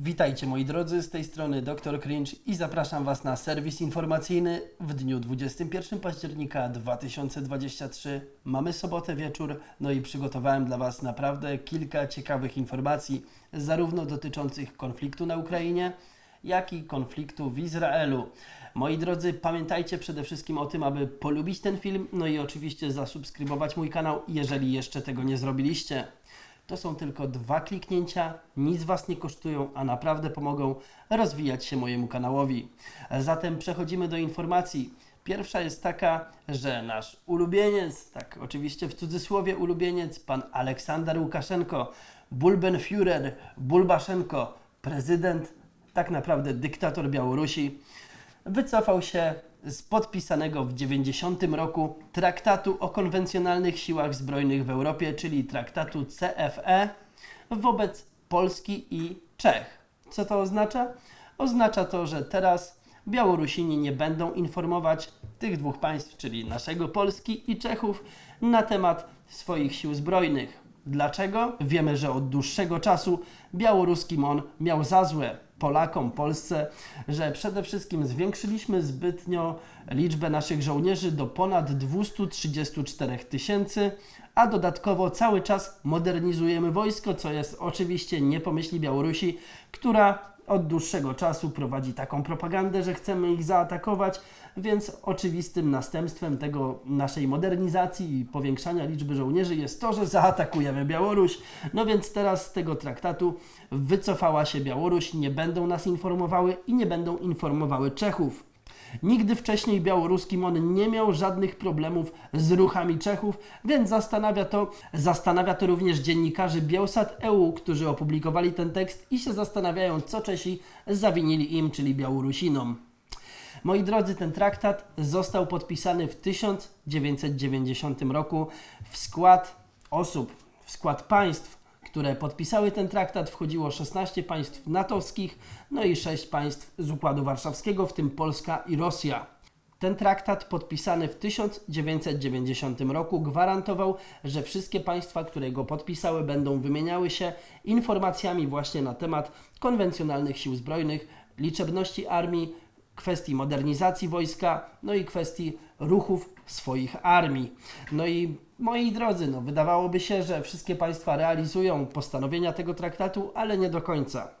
Witajcie moi drodzy, z tej strony Dr. Cringe i zapraszam Was na serwis informacyjny w dniu 21 października 2023. Mamy sobotę wieczór, no i przygotowałem dla Was naprawdę kilka ciekawych informacji, zarówno dotyczących konfliktu na Ukrainie, jak i konfliktu w Izraelu. Moi drodzy, pamiętajcie przede wszystkim o tym, aby polubić ten film, no i oczywiście zasubskrybować mój kanał, jeżeli jeszcze tego nie zrobiliście. To są tylko dwa kliknięcia, nic Was nie kosztują, a naprawdę pomogą rozwijać się mojemu kanałowi. Zatem przechodzimy do informacji. Pierwsza jest taka, że nasz ulubieniec, tak oczywiście w cudzysłowie ulubieniec, pan Aleksander Łukaszenko, Bulbenführer, Bulbaszenko, prezydent, tak naprawdę dyktator Białorusi, wycofał się z podpisanego w 90 roku traktatu o konwencjonalnych siłach zbrojnych w Europie, czyli traktatu CFE wobec Polski i Czech. Co to oznacza? Oznacza to, że teraz Białorusini nie będą informować tych dwóch państw, czyli naszego Polski i Czechów, na temat swoich sił zbrojnych. Dlaczego? Wiemy, że od dłuższego czasu białoruski MON miał za złe Polakom, Polsce, że przede wszystkim zwiększyliśmy zbytnio liczbę naszych żołnierzy do ponad 234 tysięcy, a dodatkowo cały czas modernizujemy wojsko, co jest oczywiście nie pomyśli Białorusi, która od dłuższego czasu prowadzi taką propagandę, że chcemy ich zaatakować, więc oczywistym następstwem tego naszej modernizacji i powiększania liczby żołnierzy jest to, że zaatakujemy Białoruś. No więc teraz z tego traktatu wycofała się Białoruś, nie będą nas informowały i nie będą informowały Czechów. Nigdy wcześniej białoruski MON nie miał żadnych problemów z ruchami Czechów, więc zastanawia to, zastanawia to również dziennikarzy Bielsat EU, którzy opublikowali ten tekst i się zastanawiają, co Czesi zawinili im, czyli Białorusinom. Moi drodzy, ten traktat został podpisany w 1990 roku. W skład osób, w skład państw, które podpisały ten traktat, wchodziło 16 państw natowskich, no i 6 państw z Układu Warszawskiego, w tym Polska i Rosja. Ten traktat podpisany w 1990 roku gwarantował, że wszystkie państwa, które go podpisały, będą wymieniały się informacjami właśnie na temat konwencjonalnych sił zbrojnych, liczebności armii, kwestii modernizacji wojska, no i kwestii ruchów swoich armii. No i moi drodzy, no wydawałoby się, że wszystkie państwa realizują postanowienia tego traktatu, ale nie do końca.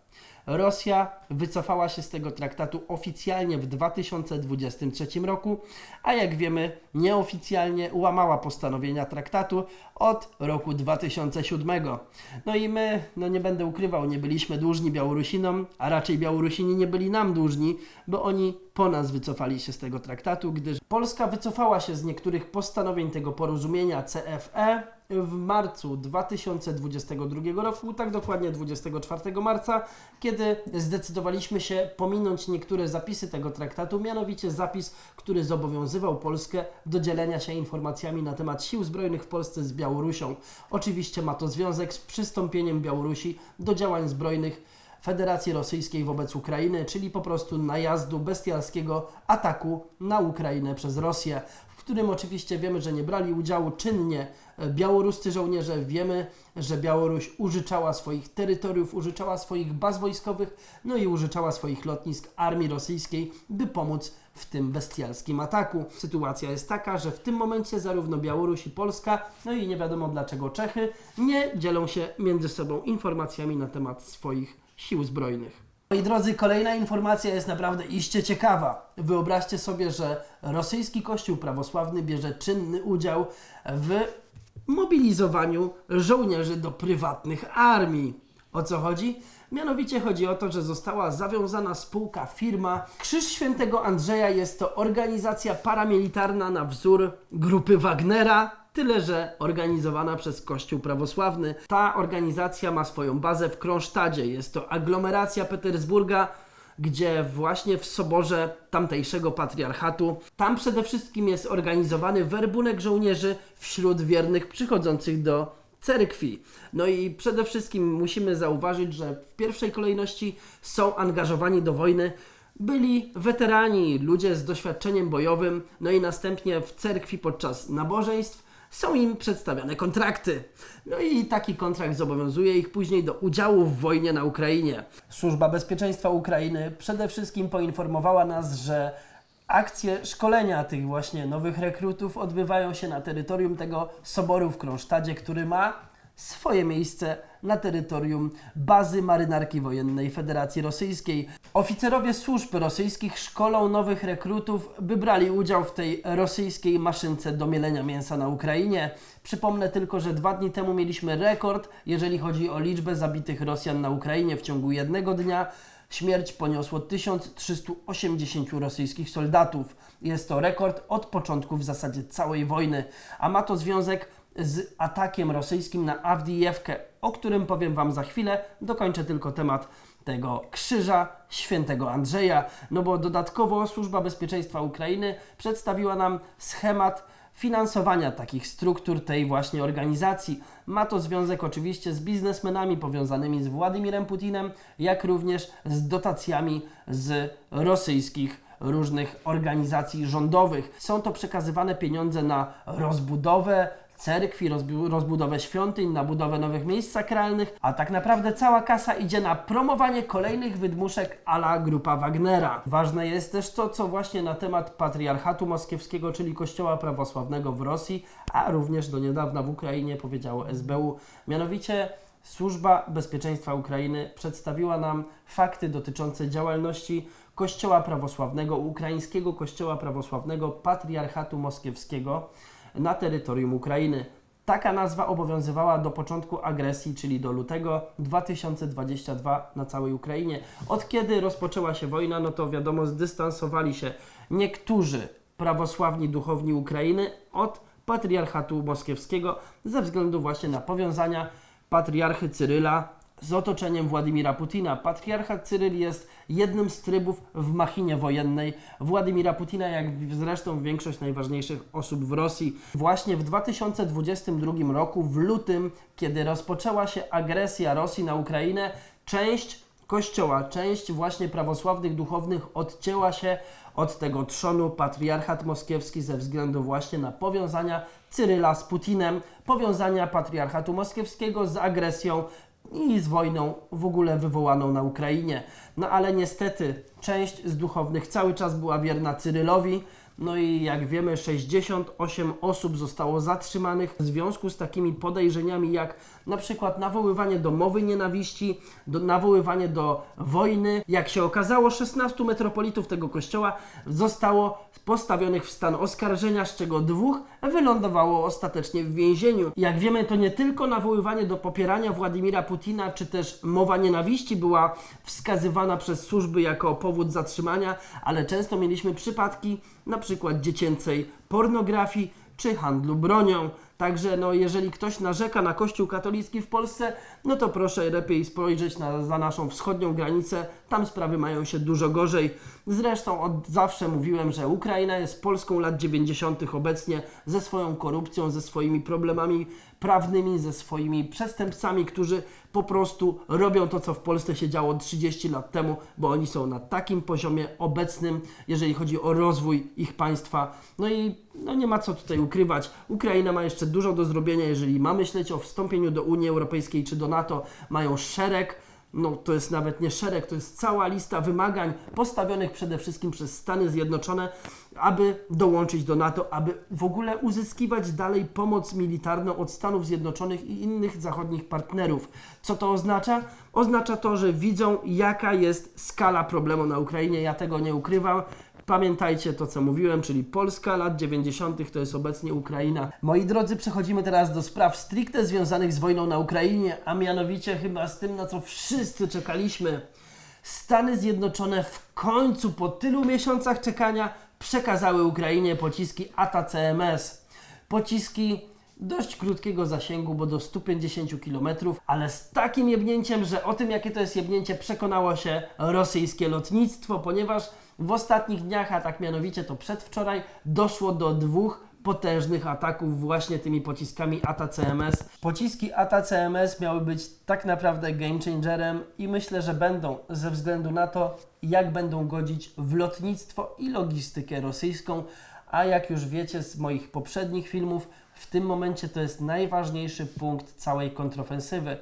Rosja wycofała się z tego traktatu oficjalnie w 2023 roku, a jak wiemy, nieoficjalnie łamała postanowienia traktatu od roku 2007. No i my, no nie będę ukrywał, nie byliśmy dłużni Białorusinom, a raczej Białorusini nie byli nam dłużni, bo oni po nas wycofali się z tego traktatu, gdyż Polska wycofała się z niektórych postanowień tego porozumienia CFE w marcu 2022 roku, tak dokładnie 24 marca, kiedy zdecydowaliśmy się pominąć niektóre zapisy tego traktatu, mianowicie zapis, który zobowiązywał Polskę do dzielenia się informacjami na temat sił zbrojnych w Polsce z Białorusią. Oczywiście ma to związek z przystąpieniem Białorusi do działań zbrojnych Federacji Rosyjskiej wobec Ukrainy, czyli po prostu najazdu bestialskiego ataku na Ukrainę przez Rosję, którym oczywiście wiemy, że nie brali udziału czynnie białoruscy żołnierze. Wiemy, że Białoruś użyczała swoich terytoriów, użyczała swoich baz wojskowych, no i użyczała swoich lotnisk armii rosyjskiej, by pomóc w tym bestialskim ataku. Sytuacja jest taka, że w tym momencie zarówno Białoruś i Polska, no i nie wiadomo dlaczego Czechy, nie dzielą się między sobą informacjami na temat swoich sił zbrojnych. Moi drodzy, kolejna informacja jest naprawdę iście ciekawa. Wyobraźcie sobie, że rosyjski kościół prawosławny bierze czynny udział w mobilizowaniu żołnierzy do prywatnych armii. O co chodzi? Mianowicie chodzi o to, że została zawiązana spółka, firma Krzyż Świętego Andrzeja. Jest to organizacja paramilitarna na wzór grupy Wagnera, tyle że organizowana przez Kościół Prawosławny. Ta organizacja ma swoją bazę w Kronsztadzie. Jest to aglomeracja Petersburga, gdzie właśnie w soborze tamtejszego patriarchatu, tam przede wszystkim jest organizowany werbunek żołnierzy wśród wiernych przychodzących do cerkwi. No i przede wszystkim musimy zauważyć, że w pierwszej kolejności są angażowani do wojny byli weterani, ludzie z doświadczeniem bojowym, no i następnie w cerkwi podczas nabożeństw są im przedstawiane kontrakty. No i taki kontrakt zobowiązuje ich później do udziału w wojnie na Ukrainie. Służba Bezpieczeństwa Ukrainy przede wszystkim poinformowała nas, że akcje szkolenia tych właśnie nowych rekrutów odbywają się na terytorium tego soboru w Kronsztadzie, który ma swoje miejsce na terytorium bazy marynarki wojennej Federacji Rosyjskiej. Oficerowie służb rosyjskich szkolą nowych rekrutów, by brali udział w tej rosyjskiej maszynce do mielenia mięsa na Ukrainie. Przypomnę tylko, że dwa dni temu mieliśmy rekord, jeżeli chodzi o liczbę zabitych Rosjan na Ukrainie w ciągu jednego dnia. Śmierć poniosło 1380 rosyjskich soldatów. Jest to rekord od początku w zasadzie całej wojny, a ma to związek z atakiem rosyjskim na Awdijewkę, o którym powiem Wam za chwilę. Dokończę tylko temat tego krzyża świętego Andrzeja, no bo dodatkowo Służba Bezpieczeństwa Ukrainy przedstawiła nam schemat finansowania takich struktur tej właśnie organizacji. Ma to związek oczywiście z biznesmenami powiązanymi z Władimirem Putinem, jak również z dotacjami z rosyjskich różnych organizacji rządowych. Są to przekazywane pieniądze na rozbudowę cerkwi, rozbu- rozbudowę świątyń, na budowę nowych miejsc sakralnych, a tak naprawdę cała kasa idzie na promowanie kolejnych wydmuszek ala grupa Wagnera. Ważne jest też to, co właśnie na temat patriarchatu moskiewskiego, czyli Kościoła prawosławnego w Rosji, a również do niedawna w Ukrainie powiedziało SBU. Mianowicie Służba Bezpieczeństwa Ukrainy przedstawiła nam fakty dotyczące działalności Kościoła prawosławnego, ukraińskiego Kościoła prawosławnego Patriarchatu Moskiewskiego na terytorium Ukrainy. Taka nazwa obowiązywała do początku agresji, czyli do lutego 2022 na całej Ukrainie. Od kiedy rozpoczęła się wojna, no to wiadomo, zdystansowali się niektórzy prawosławni duchowni Ukrainy od patriarchatu moskiewskiego ze względu właśnie na powiązania patriarchy Cyryla z otoczeniem Władimira Putina. Patriarchat Cyryl jest jednym z trybów w machinie wojennej Władimira Putina, jak zresztą większość najważniejszych osób w Rosji. Właśnie w 2022 roku, w lutym, kiedy rozpoczęła się agresja Rosji na Ukrainę, część kościoła, część właśnie prawosławnych duchownych odcięła się od tego trzonu patriarchat moskiewski ze względu właśnie na powiązania Cyryla z Putinem, powiązania patriarchatu moskiewskiego z agresją i z wojną w ogóle wywołaną na Ukrainie. No ale niestety część z duchownych cały czas była wierna Cyrylowi. No i jak wiemy, 68 osób zostało zatrzymanych w związku z takimi podejrzeniami jak na przykład nawoływanie do mowy nienawiści, do, nawoływanie do wojny. Jak się okazało, 16 metropolitów tego kościoła zostało postawionych w stan oskarżenia, z czego dwóch wylądowało ostatecznie w więzieniu. Jak wiemy, to nie tylko nawoływanie do popierania Władimira Putina, czy też mowa nienawiści była wskazywana przez służby jako powód zatrzymania, ale często mieliśmy przypadki przykład dziecięcej pornografii czy handlu bronią. Także no, jeżeli ktoś narzeka na Kościół katolicki w Polsce, no to proszę lepiej spojrzeć na, za naszą wschodnią granicę. Tam sprawy mają się dużo gorzej. Zresztą od zawsze mówiłem, że Ukraina jest Polską lat 90. obecnie ze swoją korupcją, ze swoimi problemami prawnymi, ze swoimi przestępcami, którzy po prostu robią to, co w Polsce się działo 30 lat temu, bo oni są na takim poziomie obecnym, jeżeli chodzi o rozwój ich państwa. No i no nie ma co tutaj ukrywać. Ukraina ma jeszcze dużo do zrobienia, jeżeli ma myśleć o wstąpieniu do Unii Europejskiej czy do NATO. Mają szereg no to jest nawet nie szereg, to jest cała lista wymagań postawionych przede wszystkim przez Stany Zjednoczone, aby dołączyć do NATO, aby w ogóle uzyskiwać dalej pomoc militarną od Stanów Zjednoczonych i innych zachodnich partnerów. Co to oznacza? Oznacza to, że widzą, jaka jest skala problemu na Ukrainie. Ja tego nie ukrywam. Pamiętajcie to, co mówiłem, czyli Polska lat 90. to jest obecnie Ukraina. Moi drodzy, przechodzimy teraz do spraw stricte związanych z wojną na Ukrainie, a mianowicie chyba z tym, na co wszyscy czekaliśmy. Stany Zjednoczone w końcu po tylu miesiącach czekania przekazały Ukrainie pociski ATA-CMS. Pociski dość krótkiego zasięgu, bo do 150 km, ale z takim jebnięciem, że o tym, jakie to jest jebnięcie, przekonało się rosyjskie lotnictwo, ponieważ w ostatnich dniach, a tak mianowicie to przedwczoraj, doszło do dwóch potężnych ataków właśnie tymi pociskami ATA-CMS. Pociski ATA-CMS miały być tak naprawdę game changerem i myślę, że będą ze względu na to, jak będą godzić w lotnictwo i logistykę rosyjską, a jak już wiecie z moich poprzednich filmów, w tym momencie to jest najważniejszy punkt całej kontrofensywy.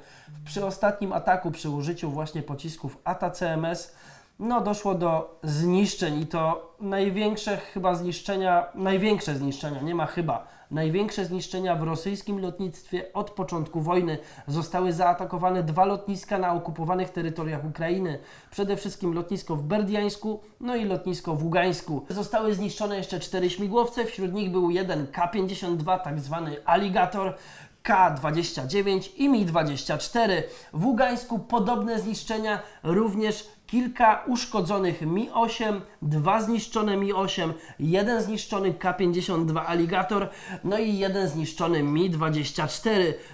Przy ostatnim ataku, przy użyciu właśnie pocisków ATA-CMS, no doszło do zniszczeń i to największe chyba zniszczenia, największe zniszczenia, nie ma chyba, największe zniszczenia w rosyjskim lotnictwie od początku wojny. Zostały zaatakowane dwa lotniska na okupowanych terytoriach Ukrainy. Przede wszystkim lotnisko w Berdiańsku, no i lotnisko w Ługańsku. Zostały zniszczone jeszcze cztery śmigłowce, wśród nich był jeden K-52, tak zwany Alligator, K-29 i Mi-24. W Ługańsku podobne zniszczenia, również kilka uszkodzonych Mi-8, dwa zniszczone Mi-8, jeden zniszczony K-52 Alligator, no i jeden zniszczony Mi-24.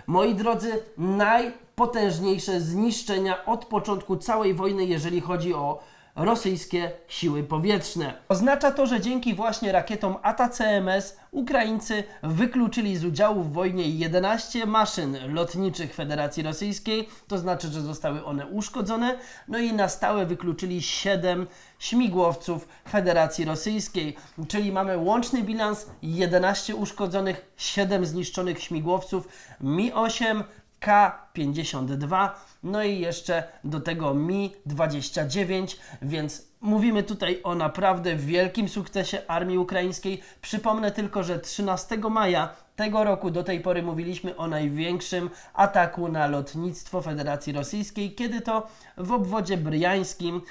Moi drodzy, najpotężniejsze zniszczenia od początku całej wojny, jeżeli chodzi o rosyjskie siły powietrzne. Oznacza to, że dzięki właśnie rakietom ATA-CMS Ukraińcy wykluczyli z udziału w wojnie 11 maszyn lotniczych Federacji Rosyjskiej, to znaczy, że zostały one uszkodzone, no i na stałe wykluczyli 7 śmigłowców Federacji Rosyjskiej, czyli mamy łączny bilans. 11 uszkodzonych, 7 zniszczonych śmigłowców. Mi-8, K-52, no i jeszcze do tego Mi-29, więc mówimy tutaj o naprawdę wielkim sukcesie armii ukraińskiej. Przypomnę tylko, że 13 maja tego roku do tej pory mówiliśmy o największym ataku na lotnictwo Federacji Rosyjskiej, kiedy to w obwodzie bryjańskim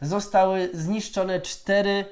zostały zniszczone cztery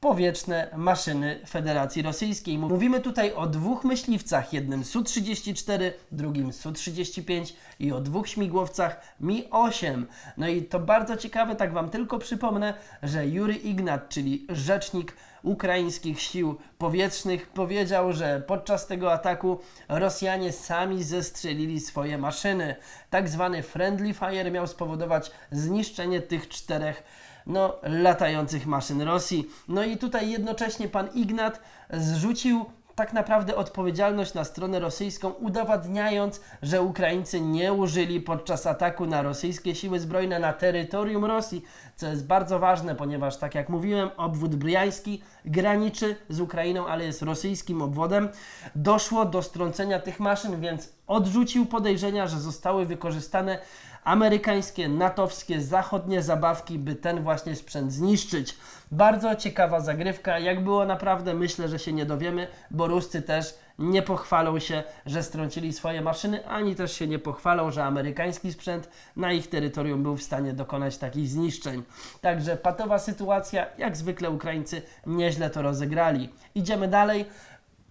powietrzne maszyny Federacji Rosyjskiej. Mówimy tutaj o dwóch myśliwcach, jednym Su-34, drugim Su-35 i o dwóch śmigłowcach Mi-8. No i to bardzo ciekawe, tak Wam tylko przypomnę, że Jury Ignat, czyli rzecznik ukraińskich sił powietrznych, powiedział, że podczas tego ataku Rosjanie sami zestrzelili swoje maszyny. Tak zwany friendly fire miał spowodować zniszczenie tych czterech no, latających maszyn Rosji. No i tutaj jednocześnie pan Ignat zrzucił tak naprawdę odpowiedzialność na stronę rosyjską, udowadniając, że Ukraińcy nie użyli podczas ataku na rosyjskie siły zbrojne na terytorium Rosji, co jest bardzo ważne, ponieważ, tak jak mówiłem, obwód bryjański graniczy z Ukrainą, ale jest rosyjskim obwodem. Doszło do strącenia tych maszyn, więc odrzucił podejrzenia, że zostały wykorzystane amerykańskie, natowskie, zachodnie zabawki, by ten właśnie sprzęt zniszczyć. Bardzo ciekawa zagrywka. Jak było naprawdę, myślę, że się nie dowiemy, bo Ruscy też nie pochwalą się, że strącili swoje maszyny, ani też się nie pochwalą, że amerykański sprzęt na ich terytorium był w stanie dokonać takich zniszczeń. Także patowa sytuacja, jak zwykle Ukraińcy nieźle to rozegrali. Idziemy dalej.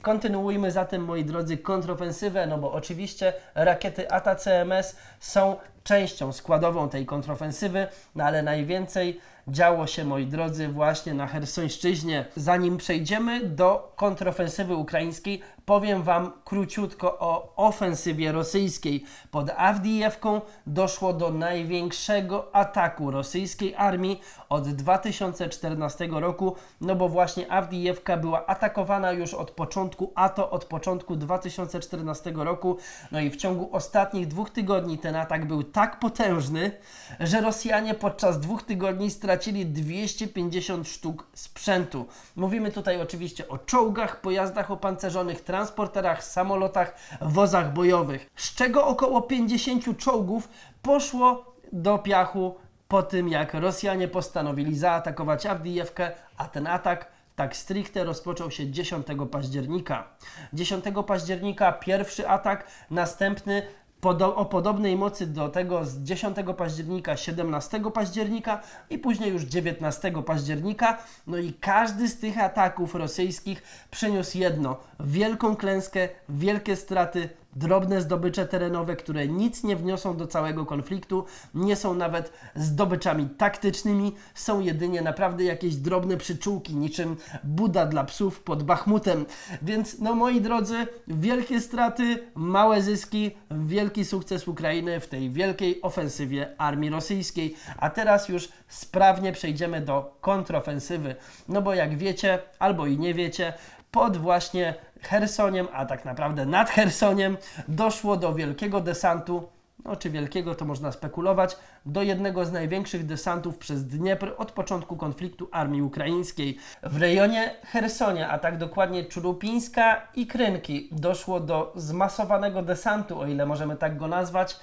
Kontynuujmy zatem, moi drodzy, kontrofensywę, no bo oczywiście rakiety ATA-CMS są częścią składową tej kontrofensywy, no ale najwięcej działo się, moi drodzy, właśnie na Hersońszczyźnie. Zanim przejdziemy do kontrofensywy ukraińskiej, powiem Wam króciutko o ofensywie rosyjskiej. Pod Awdijewką doszło do największego ataku rosyjskiej armii od 2014 roku, no bo właśnie Awdijewka była atakowana już od początku, a to od początku 2014 roku. No i w ciągu ostatnich dwóch tygodni ten atak był tak potężny, że Rosjanie podczas dwóch tygodni stracili 250 sztuk sprzętu. Mówimy tutaj oczywiście o czołgach, pojazdach opancerzonych, transporterach, samolotach, wozach bojowych, z czego około 50 czołgów poszło do piachu po tym, jak Rosjanie postanowili zaatakować Awdijewkę, a ten atak tak stricte rozpoczął się 10 października. 10 października pierwszy atak, następny podo o podobnej mocy do tego z 10 października, 17 października i później już 19 października. No i każdy z tych ataków rosyjskich przyniósł jedno: wielką klęskę, wielkie straty, drobne zdobycze terenowe, które nic nie wniosą do całego konfliktu, nie są nawet zdobyczami taktycznymi, są jedynie naprawdę jakieś drobne przyczółki, niczym Buda dla psów pod Bachmutem. Więc, no moi drodzy, wielkie straty, małe zyski, wielki sukces Ukrainy w tej wielkiej ofensywie armii rosyjskiej. A teraz już sprawnie przejdziemy do kontrofensywy. No bo jak wiecie, albo i nie wiecie, pod właśnie Chersoniem, a tak naprawdę nad Chersoniem, doszło do wielkiego desantu no czy wielkiego, to można spekulować, do jednego z największych desantów przez Dniepr od początku konfliktu armii ukraińskiej. W rejonie Hersonia, a tak dokładnie Czurupińska i Krynki, doszło do zmasowanego desantu, o ile możemy tak go nazwać,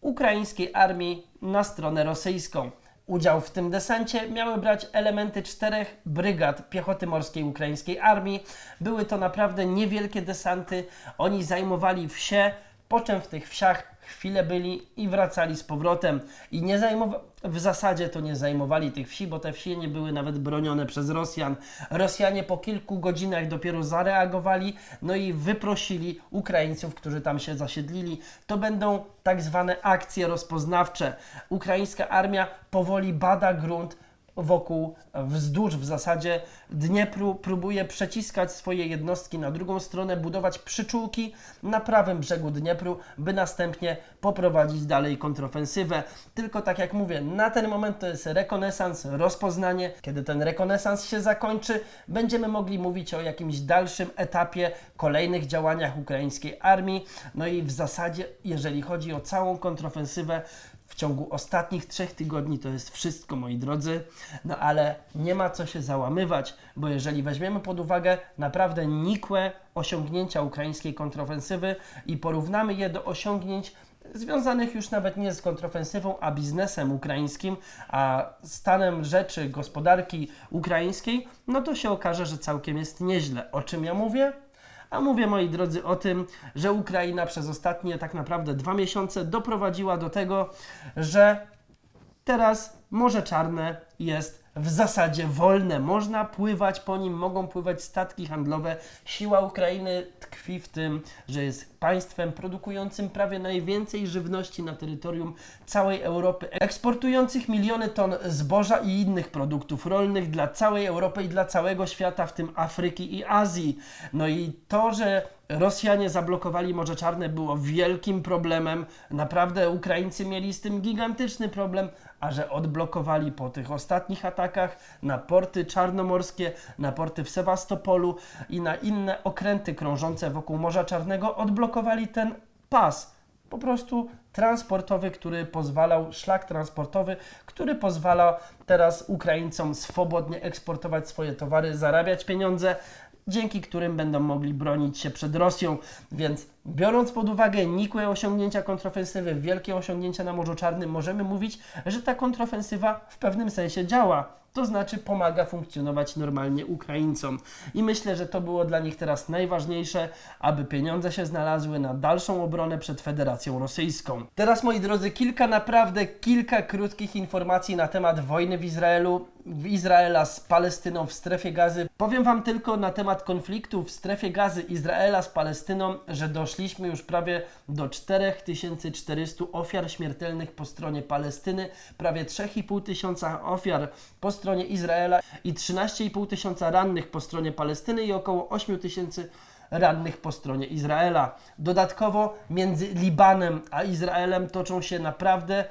ukraińskiej armii na stronę rosyjską. Udział w tym desancie miały brać elementy czterech brygad piechoty morskiej ukraińskiej armii. Były to naprawdę niewielkie desanty. Oni zajmowali wsie, po czym w tych wsiach chwilę byli i wracali z powrotem. I nie zajmowa- w zasadzie to nie zajmowali tych wsi, bo te wsie nie były nawet bronione przez Rosjan. Rosjanie po kilku godzinach dopiero zareagowali, no i wyprosili Ukraińców, którzy tam się zasiedlili. To będą tak zwane akcje rozpoznawcze. Ukraińska armia powoli bada grunt wokół, wzdłuż w zasadzie Dniepru, próbuje przeciskać swoje jednostki na drugą stronę, budować przyczółki na prawym brzegu Dniepru, by następnie poprowadzić dalej kontrofensywę. Tylko tak jak mówię, na ten moment to jest rekonesans, rozpoznanie. Kiedy ten rekonesans się zakończy, będziemy mogli mówić o jakimś dalszym etapie, kolejnych działaniach ukraińskiej armii. No i w zasadzie, jeżeli chodzi o całą kontrofensywę, ciągu ostatnich trzech tygodni to jest wszystko, moi drodzy. No ale nie ma co się załamywać, bo jeżeli weźmiemy pod uwagę naprawdę nikłe osiągnięcia ukraińskiej kontrofensywy i porównamy je do osiągnięć związanych już nawet nie z kontrofensywą, a biznesem ukraińskim, a stanem rzeczy gospodarki ukraińskiej, no to się okaże, że całkiem jest nieźle. O czym ja mówię? A mówię, moi drodzy, o tym, że Ukraina przez ostatnie tak naprawdę dwa miesiące doprowadziła do tego, że teraz Morze Czarne jest w zasadzie wolne. Można pływać po nim, mogą pływać statki handlowe. Siła Ukrainy tkwi w tym, że jest państwem produkującym prawie najwięcej żywności na terytorium całej Europy, eksportujących miliony ton zboża i innych produktów rolnych dla całej Europy i dla całego świata, w tym Afryki i Azji. No i to, że Rosjanie zablokowali Morze Czarne było wielkim problemem. Naprawdę Ukraińcy mieli z tym gigantyczny problem, a że odblokowali po tych ostatnich atakach na porty czarnomorskie, na porty w Sewastopolu i na inne okręty krążące wokół Morza Czarnego, odblokowali ten pas. Po prostu transportowy, który pozwalał, szlak transportowy, który pozwala teraz Ukraińcom swobodnie eksportować swoje towary, zarabiać pieniądze, dzięki którym będą mogli bronić się przed Rosją. Więc biorąc pod uwagę nikłe osiągnięcia kontrofensywy, wielkie osiągnięcia na Morzu Czarnym, możemy mówić, że ta kontrofensywa w pewnym sensie działa. To znaczy pomaga funkcjonować normalnie Ukraińcom. I myślę, że to było dla nich teraz najważniejsze, aby pieniądze się znalazły na dalszą obronę przed Federacją Rosyjską. Teraz, moi drodzy, kilka naprawdę, kilka krótkich informacji na temat wojny w Izraelu, Izraela z Palestyną w strefie gazy. Powiem Wam tylko na temat konfliktu w strefie gazy Izraela z Palestyną, że doszliśmy już prawie do 4400 ofiar śmiertelnych po stronie Palestyny, prawie 3,5 tysiąca ofiar po stronie Izraela i 13,5 tysiąca rannych po stronie Palestyny i około 8 tysięcy rannych po stronie Izraela. Dodatkowo między Libanem a Izraelem toczą się naprawdę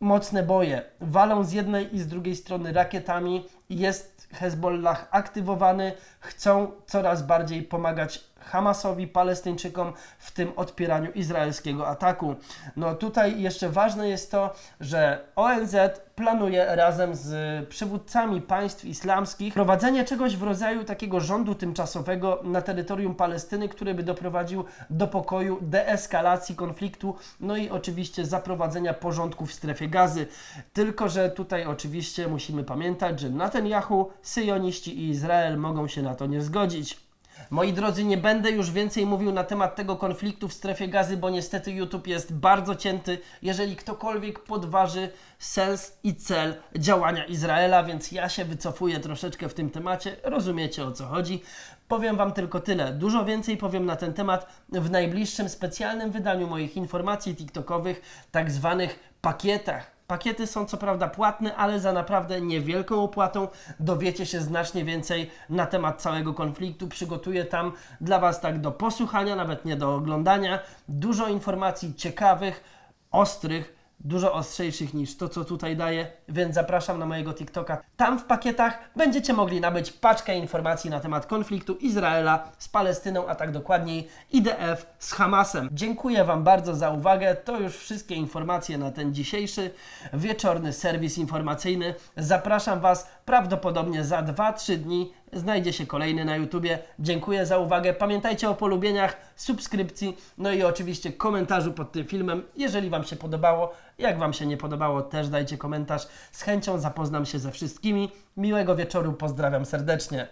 mocne boje. Walą z jednej i z drugiej strony rakietami. Jest Hezbollah aktywowany. Chcą coraz bardziej pomagać Hamasowi, Palestyńczykom w tym odpieraniu izraelskiego ataku. No tutaj jeszcze ważne jest to, że ONZ planuje razem z przywódcami państw islamskich prowadzenie czegoś w rodzaju takiego rządu tymczasowego na terytorium Palestyny, który by doprowadził do pokoju, deeskalacji konfliktu, no i oczywiście zaprowadzenia porządku w strefie gazy. Tylko, że tutaj oczywiście musimy pamiętać, że Netanyahu, syjoniści i Izrael mogą się na to nie zgodzić. Moi drodzy, nie będę już więcej mówił na temat tego konfliktu w strefie gazy, bo niestety YouTube jest bardzo cięty, jeżeli ktokolwiek podważy sens i cel działania Izraela, więc ja się wycofuję troszeczkę w tym temacie. Rozumiecie o co chodzi. Powiem Wam tylko tyle. Dużo więcej powiem na ten temat w najbliższym specjalnym wydaniu moich informacji TikTokowych, tak zwanych pakietach. Pakiety są co prawda płatne, ale za naprawdę niewielką opłatą dowiecie się znacznie więcej na temat całego konfliktu. Przygotuję tam dla Was tak do posłuchania, nawet nie do oglądania, dużo informacji ciekawych, ostrych, dużo ostrzejszych niż to, co tutaj daję, więc zapraszam na mojego TikToka. Tam w pakietach będziecie mogli nabyć paczkę informacji na temat konfliktu Izraela z Palestyną, a tak dokładniej IDF z Hamasem. Dziękuję Wam bardzo za uwagę. To już wszystkie informacje na ten dzisiejszy wieczorny serwis informacyjny. Zapraszam Was prawdopodobnie za 2-3 dni. Znajdzie się kolejny na YouTubie. Dziękuję za uwagę. Pamiętajcie o polubieniach, subskrypcji, no i oczywiście komentarzu pod tym filmem, jeżeli Wam się podobało. Jak Wam się nie podobało, też dajcie komentarz. Z chęcią zapoznam się ze wszystkimi. Miłego wieczoru, pozdrawiam serdecznie.